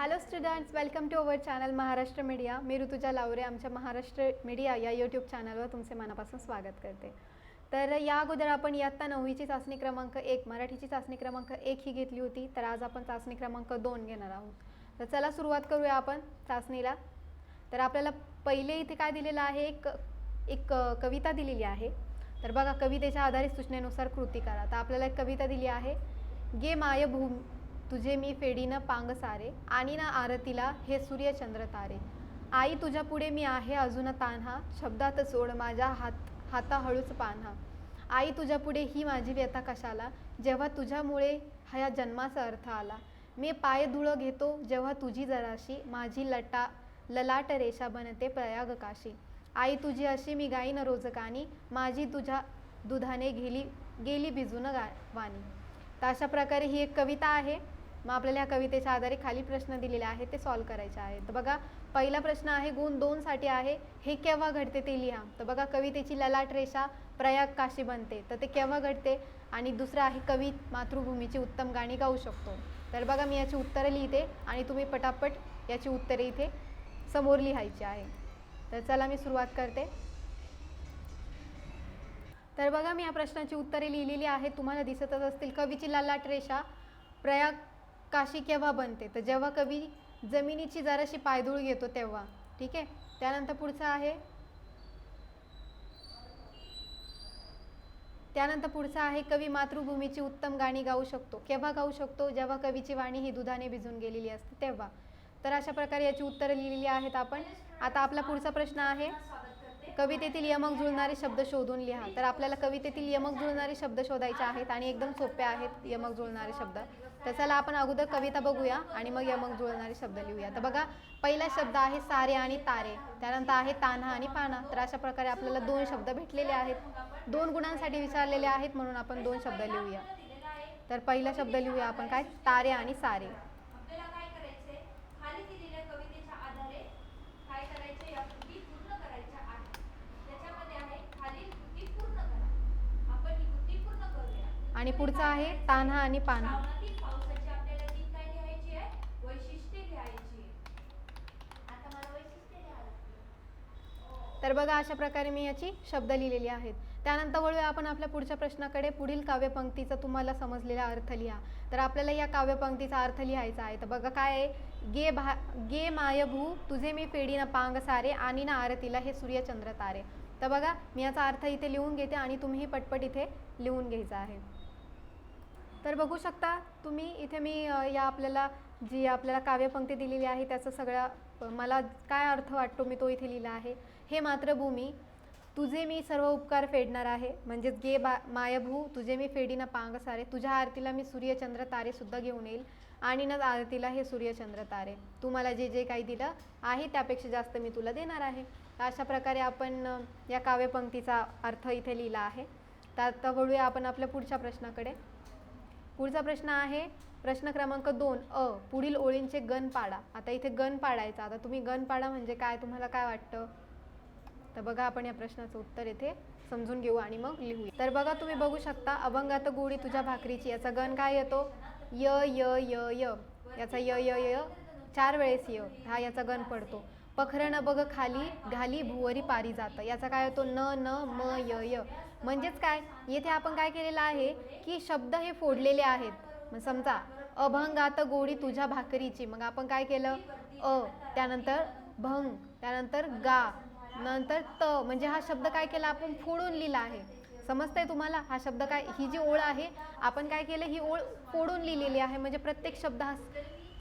Hello students welcome to our channel Maharashtra media मी ऋतुजा लावरे आमच्या Maharashtra media या YouTube चॅनलवर तुमचे मनापासून स्वागत करते. तर या अगोदर आपण इयत्ता नववीची चाचणी क्रमांक एक मराठीची चाचणी क्रमांक एक ही घेतली होती. तर आज आपण चाचणी क्रमांक दोन घेणार आहोत. तर चला सुरुवात करूया आपण चाचणीला. तर आपल्याला पहिले इथे काय दिलेलं आहे? एक एक कविता दिलेली आहे. तर बघा कवितेच्या आधारित सूचनेनुसार कृती करा. तर आपल्याला एक कविता दिली आहे. गे माय भूम तुझे मी फेडीनं पांग सारे आणि ना आरतीला हे सूर्यचंद्र तारे. आई तुझ्या पुढे मी आहे अजून तान्हा. शब्दात सोड माझ्या हात हाता हळूच पान्हा. आई तुझ्या पुढे ही माझी व्यथा कशाला? जेव्हा तुझ्यामुळे ह्या जन्माचा अर्थ आला. मी पाय धुळं घेतो जेव्हा तुझी जराशी. माझी लटा ललाट रेषा बनते प्रयाग काशी. आई तुझी अशी मी गाईन रोजकानी माझी तुझ्या दुधाने गेली गेली भिजून गा वाणी. तर अशा प्रकारे ही एक कविता आहे. मग आपल्याला या कवितेच्या आधारे खाली प्रश्न दिलेले आहेत ते सॉल्व करायचे आहेत. तर बघा पहिला प्रश्न आहे गुण दोनसाठी आहे हे केव्हा घडते ते लिहा. तर बघा कवितेची ललाट रेषा प्रयाग काशी बनते. तर ते केव्हा घडते? आणि दुसरं आहे कवी मातृभूमीची उत्तम गाणी गाऊ शकतो. तर बघा मी याची उत्तरं लिहिते आणि तुम्ही पटापट याची उत्तरे इथे समोर लिहायची आहे. तर चला मी सुरुवात करते. तर बघा मी या प्रश्नाची उत्तरे लिहिलेली आहेत तुम्हाला दिसतच असतील. कवीची ललाट रेषा प्रयाग काशी केव्हा बनते? तर जेव्हा कवी जमिनीची जराशी पायधूळ घेतो तेव्हा. ठीक आहे? त्यानंतर पुढचं आहे. त्यानंतर पुढचं आहे कवी मातृभूमीची उत्तम गाणी गाऊ शकतो. केव्हा गाऊ शकतो? जेव्हा कवीची वाणी ही दुधाने भिजून गेलेली असते तेव्हा. तर अशा प्रकारे याची उत्तरं लिहिलेली आहेत आपण. आता आपला पुढचा प्रश्न आहे. कवितेतील यमक जुळणारे शब्द शोधून लिहा. तर आपल्याला कवितेतील यमक जुळणारे शब्द शोधायचे आहेत आणि एकदम सोपे आहेत यमक जुळणारे शब्द. तर चला आपण अगोदर कविता बघूया आणि मग यमक जुळणारे शब्द लिहूया. तर बघा पहिला शब्द आहे सारे आणि तारे. त्यानंतर आहे तान्हा आणि पाना. तर अशा प्रकारे आपल्याला दोन शब्द भेटलेले आहेत. दोन गुणांसाठी विचारलेले आहेत म्हणून आपण दोन शब्द लिहूया. तर पहिला शब्द लिहूया आपण काय? तारे आणि सारे आपल्याला काय करायचंय खाली दिलेल्या कवितेच्या आधारे काय करायचे या कृती पूर्ण करायच्या आहेत त्याच्यामध्ये आहे खालील कृती पूर्ण करा आपण ही कृती पूर्ण करूया आणि पुढचा आहे तान्हा आणि पान्हा. तर बघा अशा प्रकारे मी याची शब्द लिहिलेली आहेत. त्यानंतर वळूया आपण आपल्या पुढच्या प्रश्नाकडे. पुढील काव्यपंक्तीचा तुम्हाला समजलेला अर्थ लिहा. तर आपल्याला या काव्यपंक्तीचा अर्थ लिहायचा आहे. तर बघा काय आहे? गे भा गे मायभू तुझे मी फेडीनं पांग सारे आणि ना आरतीला हे सूर्यचंद्र तारे. तर बघा मी याचा अर्थ इथे लिहून घेते आणि तुम्हीही पटपट इथे लिहून घ्यायचा आहे. तर बघू शकता तुम्ही इथे मी या आपल्याला जी आपल्याला काव्यपंक्ती दिलेली आहे त्याचं सगळा मला काय अर्थ वाटतो मी तो इथे लिहिला आहे. हे मातृभूमी तुझे मी सर्व उपकार फेडणार आहे. म्हणजेच गे बा मायभू तुझे मी फेडीना पांग सारे. तुझ्या आरतीला मी सूर्यचंद्र तारेसुद्धा घेऊन येईल आणि ना आरतीला हे सूर्यचंद्र तारे. तू मला जे जे काही दिलं आहे त्यापेक्षा जास्त मी तुला देणार आहे. अशा प्रकारे आपण या काव्यपंक्तीचा अर्थ इथे लिहिला आहे. तर आता वळूया आपण आपल्या पुढच्या प्रश्नाकडे. पुढचा प्रश्न आहे प्रश्न क्रमांक दोन अ पुढील ओळींचे गण पाडा. आता इथे गण पाडायचा. आता तुम्ही गण पाडा म्हणजे काय? तुम्हाला काय वाटतं? तर बघा आपण या प्रश्नाचं उत्तर येथे समजून घेऊ आणि मग लिहूया. तर बघा तुम्ही बघू शकता अभंगात गोडी तुझ्या भाकरीची. याचा गण काय येतो? य य य य. याचा य य य चार वेळेस य. हा याचा गण पडतो. पखरण बघ खाली घाली भुवरी पारी जातं. याचा काय येतो न न म य य. म्हणजेच काय? येथे आपण काय केलेलं आहे की शब्द हे फोडलेले आहेत. मग समजा अभंगात गोडी तुझ्या भाकरीची. मग आपण काय केलं? अ त्यानंतर भंग त्यानंतर गा नंतर त. म्हणजे हा शब्द काय केला? आपण फोडून लिहिला आहे. समजतंय तुम्हाला? हा शब्द काय? ही जी ओळ आहे आपण काय केलं? ही ओळ फोडून लिहिलेली आहे. म्हणजे प्रत्येक शब्द हा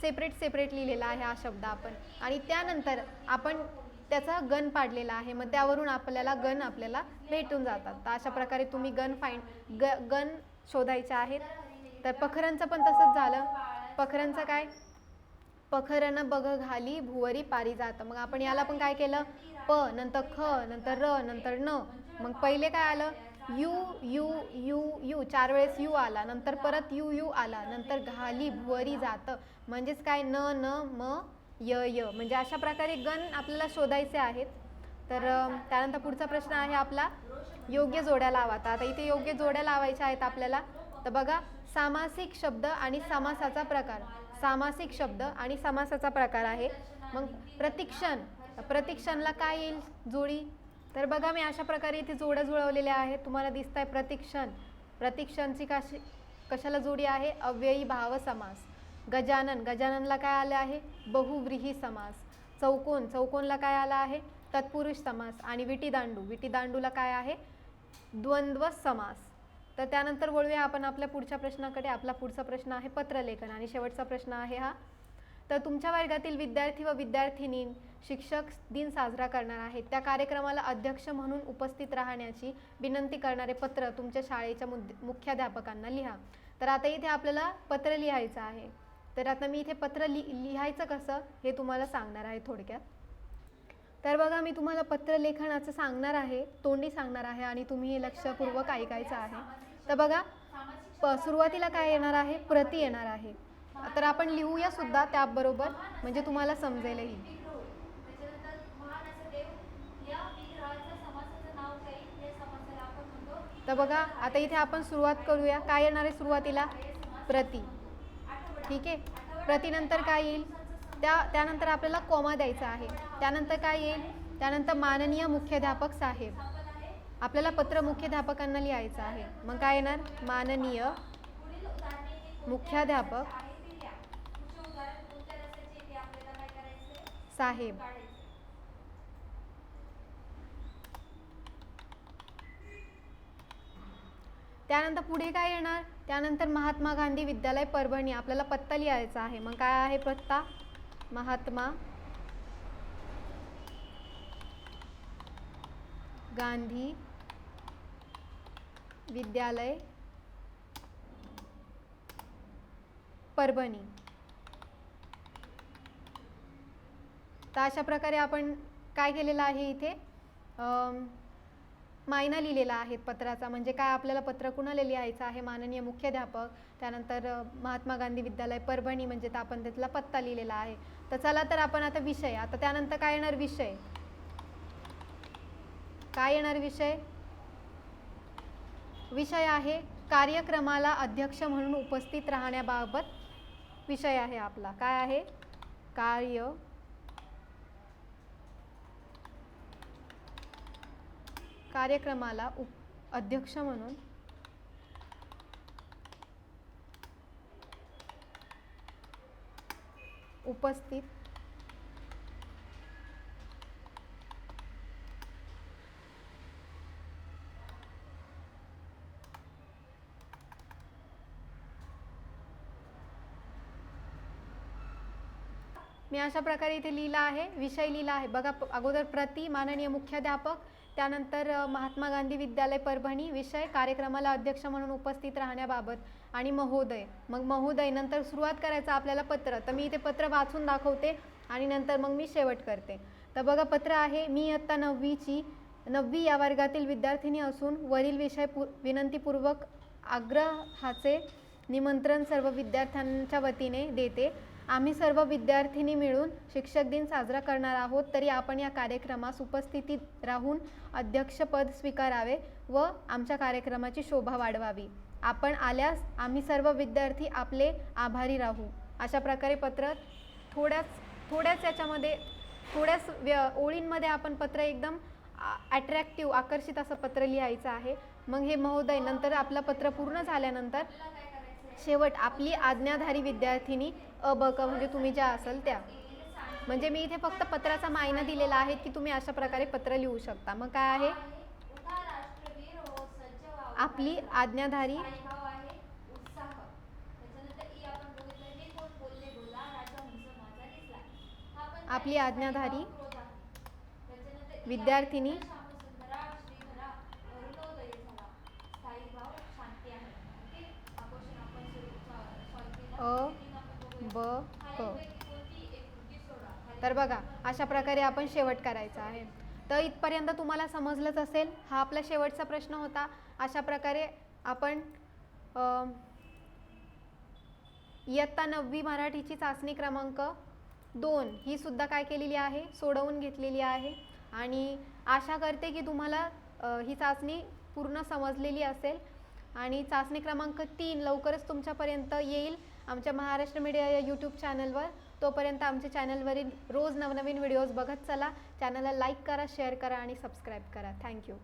सेपरेट सेपरेट लिहिलेला आहे हा शब्द आपण. आणि त्यानंतर आपण त्याचा गण पाडलेला आहे. मग त्यावरून आपल्याला गण आपल्याला भेटून जातात. तर अशा प्रकारे तुम्ही गण फाईंड ग गण शोधायचे आहेत. तर पखरांचं पण तसंच झालं. पखरांचं काय? पखरन बघ घाली भुवरी पारी जात. मग आपण याला पण काय केलं? प नंतर ख नंतर र नंतर न. मग पहिले काय आलं? U U U U. चार वेळेस यू आला. नंतर परत यू यू आला. नंतर घाली भुवरी जात. म्हणजेच काय? न न म य य. म्हणजे अशा प्रकारे गण आपल्याला शोधायचे आहेत. तर त्यानंतर पुढचा प्रश्न आहे आपला योग्य जोड्या लावा आता इथे योग्य जोड्या लावायच्या आहेत आपल्याला. तर बघा सामासिक शब्द आणि समासाचा प्रकार. सामासिक शब्द आणि समासाचा प्रकार आहे. मग प्रतिक्षण. प्रतिक्षणला काय येईल जोडी? तर बघा मी अशा प्रकारे इथे जोड्या जुळवलेल्या आहेत. तुम्हाला दिसत आहे प्रतिक्षण. प्रतिक्षणची कशी कशाला जोडी आहे? अव्ययी भाव समास. गजानन गजाननला काय आलं आहे? बहुव्रीही समास. चौकोन चौकोनला काय आलं आहे? तत्पुरुष समास. आणि विटीदांडू विटीदांडूला काय आहे? द्वंद्व समास. तर त्यानंतर वळूया आपण आपल्या पुढच्या प्रश्नाकडे. आपला पुढचा प्रश्न आहे पत्रलेखन. आणि शेवटचा प्रश्न आहे हा. तर तुमच्या वर्गातील विद्यार्थी व विद्यार्थिनी शिक्षक दिन साजरा करणार आहेत. त्या कार्यक्रमाला अध्यक्ष म्हणून उपस्थित राहण्याची विनंती करणारे पत्र तुमच्या शाळेच्या मुद्द- मुख्याध्यापकांना लिहा. तर आता इथे आपल्याला पत्र लिहायचं आहे. तर आता मी इथे पत्र लि लिहायचं कसं हे तुम्हाला सांगणार आहे थोडक्यात. तर बघा मी तुम्हाला पत्र लेखनाचं सांगणार आहे तोंडी सांगणार आहे आणि तुम्ही हे लक्षपूर्वक ऐकायचं आहे. तर बघा प सुरुवातीला काय येणार आहे? प्रति येणार आहे. तर आपण लिहूया सुद्धा त्याबरोबर म्हणजे तुम्हाला समजेलही तर बघा आता इथे आपण सुरुवात करूया. काय येणार आहे सुरुवातीला? प्रति. ठीक आहे? प्रतिनंतर काय येईल? त्या त्यानंतर आपल्याला कोमा द्यायचा आहे. त्यानंतर काय येईल? त्यानंतर माननीय मुख्याध्यापक साहेब. आपल्याला पत्र मुख्याध्यापकांना लिहायचं आहे. मग काय येणार? माननीय मुख्याध्यापक साहेब आहे ते लिहा. पुढचे उदाहरण कोणत्या रसाचे ते आपल्याला काय करायचंय साहेब काढायचंय त्यानंतर पुढे काय येणार? त्यानंतर महात्मा गांधी विद्यालय परभणी. आपल्याला पत्ता लिहायचा आहे. मग काय आहे पत्ता? महात्मा गांधी विद्यालय परभणी. तर अशा प्रकारे आपण काय केलेलं आहे इथे? मायना लिहिलेला आहे पत्राचा म्हणजे काय आपल्याला पत्र कुणाला लिहायचं आहे? माननीय मुख्याध्यापक त्यानंतर महात्मा गांधी विद्यालय परभणी म्हणजे तर आपण त्यातला पत्ता लिहिलेला आहे. तर चला तर आपण आता विषय आता त्यानंतर काय येणार विषय? काय येणार विषय? विषय आहे कार्यक्रमाला अध्यक्ष म्हणून उपस्थित राहण्याबाबत विषय आहे आपला. काय आहे? कार्य कार्यक्रमाला उप अध्यक्ष म्हणून उपस्थित मी अशा प्रकारे इथे लिहिलं आहे विषय लिहिला आहे. बघा अगोदर प्रति माननीय मुख्याध्यापक त्यानंतर महात्मा गांधी विद्यालय परभणी विषय कार्यक्रमाला अध्यक्ष म्हणून उपस्थित राहण्याबाबत आणि महोदय. मग महोदय नंतर सुरुवात करायचं आपल्याला पत्र. तर मी इथे पत्र वाचून दाखवते आणि नंतर मग मी शेवट करते. तर बघा पत्र आहे मी इयत्ता नववीची नववी या वर्गातील विद्यार्थिनी असून वरील विषय पु विनंतीपूर्वक आग्रहाचे निमंत्रण सर्व विद्यार्थ्यांच्या वतीने देते. आम्ही सर्व विद्यार्थिनी मिळून शिक्षक दिन साजरा करणार आहोत तरी आपण या कार्यक्रमास उपस्थितीत राहून अध्यक्षपद स्वीकारावे व आमच्या कार्यक्रमाची शोभा वाढवावी. आपण आल्यास आम्ही सर्व विद्यार्थी आपले आभारी राहू. अशा प्रकारे पत्र थोड्याच थोड्याच याच्यामध्ये थोड्याच व्य ओळींमध्ये आपण पत्र एकदम अट्रॅक्टिव्ह आकर्षित असं पत्र लिहायचं आहे. मग हे महोदय नंतर आपलं पत्र पूर्ण झाल्यानंतर शेवट आपली आज्ञाधारी विद्यार्थिनी अ ब क म्हणजे तुम्ही ज्या असाल त्या. म्हणजे मी इथे फक्त पत्राचा मायना दिलेला आहे की तुम्ही अशा प्रकारे पत्र लिहू शकता. मग काय आहे? आपली आज्ञाधारी आपली आज्ञाधारी विद्यार्थिनी उत्साह त्याच्यानंतर ई आपण बघितलं हे कोण बोलले बोला राजा हंस माझा दिसला हा पण आपली काय? आज्ञाधारी क्रोध आहे. त्याच्यानंतर ई विद्यार्थिनी आहे श्यामसुंदरा श्रीधरा अरुणोदय झाला स्थायी भाव शांती आहे ओके हा क्वेश्चन आपण सॉल्व केला अ, Reading आपण ब बघूया. क खालीलपैकी कोणती एक कृती सोडा खाली- तर बघा अशा प्रकारे आपण शेवट करायचा आहे. तर इथपर्यंत तुम्हाला समजलंच असेल हा आपला शेवटचा प्रश्न होता. अशा प्रकारे आपण इयत्ता नववी मराठीची चाचणी क्रमांक दोन ही सुद्धा काय केलेली आहे? सोडवून घेतलेली आहे. आणि आशा करते की तुम्हाला ही चाचणी पूर्ण समजलेली असेल. आणि चाचणी क्रमांक तीन लवकरच तुमच्यापर्यंत येईल आमच्या महाराष्ट्र मीडिया या यूट्यूब चॅनलवर तोपर्यंत आमच्या चॅनलवरील रोज नवनवीन व्हिडिओज बघत चला. चॅनलला लाईक करा शेअर करा आणि सबस्क्राईब करा. थँक्यू.